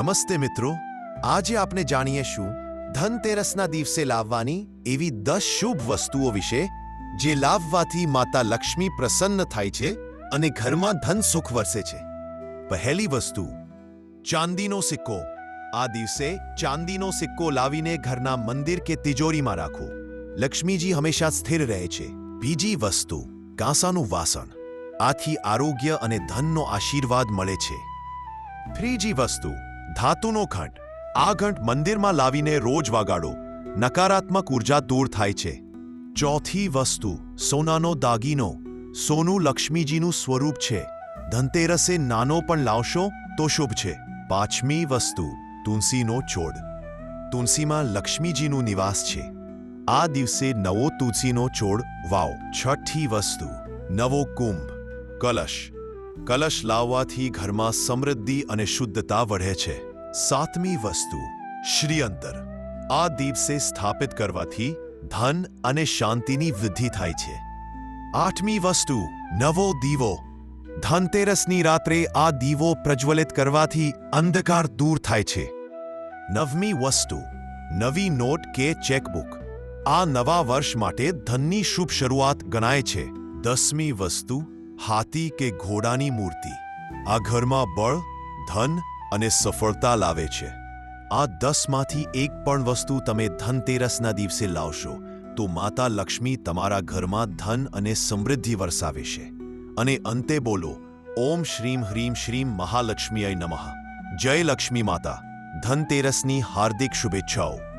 નમસ્તે મિત્રો. આજે આપણે જાણીએ જાણીએશું ધનતેરસના દિવસે લાવવાની એવી દસ શુભ વસ્તુઓ વિશે, જે લાવવાથી માતા લક્ષ્મી પ્રસન્ન થાય છે અને ઘરમાં ધન સુખ વરસે છે. પહેલી વસ્તુ, ચાંદીનો સિક્કો. આ દિવસે ચાંદીનો સિક્કો લાવીને ઘરના મંદિર કે તિજોરીમાં રાખો. લક્ષ્મીજી હંમેશા સ્થિર રહે છે. બીજી વસ્તુ, કાંસાનું વાસણ. આથી આરોગ્ય અને ધનનો આશીર્વાદ મળે છે. ત્રીજી વસ્તુ ધાતુનો ઘંટ. આ ઘંટ મંદિરમાં લાવીને રોજ વાગાડો. નકારાત્મક ઊર્જા દૂર થાય છે. ચોથી વસ્તુ, સોનાનો દાગીનો. સોનું લક્ષ્મીજીનું સ્વરૂપ છે. ધનતેરસે નાનો પણ લાવશો તો શુભ છે. પાંચમી વસ્તુ, તુલસીનો છોડ. તુલસીમાં લક્ષ્મીજીનું નિવાસ છે. આ દિવસે નવો તુલસીનો છોડ, વાવ. છઠ્ઠી વસ્તુ, નવો કુંભ, કલશ. કલશ લાવવાથી ઘરમાં સમૃદ્ધિ અને શુદ્ધતા વધે છે. સાતમી વસ્તુ, શ્રીઅંતર. આ દિવસે સ્થાપિત કરવાથી ધન અને શાંતિની વૃદ્ધિ થાય છે. આઠમી વસ્તુ, નવો દીવો. ધનતેરસની રાત્રે આ દીવો પ્રજ્વલિત કરવાથી અંધકાર દૂર થાય છે. નવમી વસ્તુ, નવી નોટ કે ચેકબુક. આ નવા વર્ષ માટે ધનની શુભ શરૂઆત ગણાય છે. દસમી વસ્તુ, હાથી કે ઘોડાની મૂર્તિ. આ ઘરમાં બળ, ધન અને સફળતા લાવે છે. આ દસમાંથી એક પણ વસ્તુ તમે ધનતેરસના દિવસે લાવશો, તો માતા લક્ષ્મી તમારા ઘરમાં ધન અને સમૃદ્ધિ વરસાવે છે. અને અંતે બોલો, ઓમ શ્રીમ હ્રીમ શ્રીમ મહાલક્ષ્મીય નમઃ. જય લક્ષ્મી માતા, ધનતેરસની હાર્દિક શુભેચ્છાઓ.